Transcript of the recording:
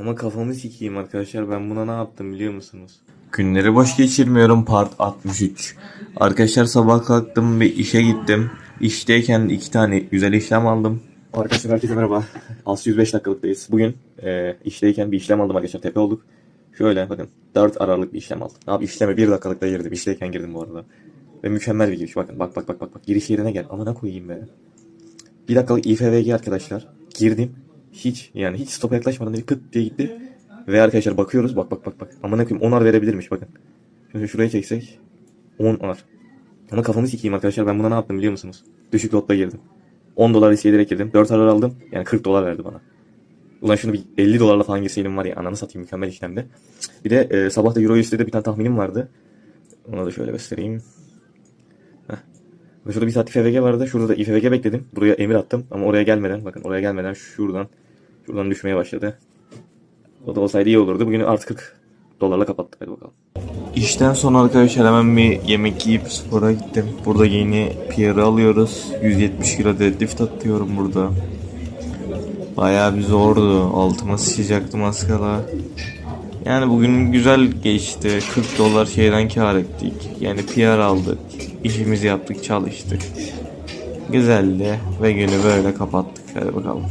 Ama kafamı sikeyim arkadaşlar ben buna ne yaptım biliyor musunuz? Günleri boş geçirmiyorum part 63. Arkadaşlar sabah kalktım ve işe gittim. İşteyken iki tane güzel işlem aldım. Arkadaşlar herkese merhaba. Aslı 105 dakikalıktayız. Bugün e, işteyken bir işlem aldım arkadaşlar. Tepe olduk. Şöyle bakın 4 aralık bir işlem aldım. Abi işleme 1 dakikalıkta girdim. İşteyken girdim bu arada. Ve mükemmel bir giriş. Bakın bak bak bak bak. bak. Giriş yerine gel. Amına koyayım be. Bir dakikalık İFVG arkadaşlar. Girdim. Hiç yani hiç stopa yaklaşmadan direkt pıt diye gitti. Ve arkadaşlar bakıyoruz. Bak bak bak bak. Amına koyayım 10'ar verebilirmiş bakın. Şimdi şuraya çeksek 10'ar. Ama kafamı sikeyim arkadaşlar. Ben buna ne yaptım biliyor musunuz? Düşük lotla girdim. 10 dolar riske ederek girdim. 4 arar aldım. Yani 40 dolar verdi bana. Ulan şunu bir 50 dolarla falan girseydim var ya ananı satayım mükemmel işlemde. Bir de e, sabah da Euro USD'de bir tane tahminim vardı. Onu da şöyle göstereyim. Heh. Şurada bir saat IFVG vardı. Şurada da IFVG bekledim. Buraya emir attım ama oraya gelmeden bakın oraya gelmeden şuradan şuradan düşmeye başladı. O da olsaydı iyi olurdu. Bugün artı 40 dolarla kapattık. Hadi bakalım. İşten sonra arkadaşlar hemen bir yemek yiyip spora gittim. Burada yeni PR'ı alıyoruz. 170 kilo deadlift atıyorum burada. Bayağı bir zordu. Altıma sıçacaktım az kala. Yani bugün güzel geçti. 40 dolar şeyden kar ettik. Yani PR aldık. İşimizi yaptık, çalıştık. Güzeldi ve günü böyle kapattık. Hadi bakalım.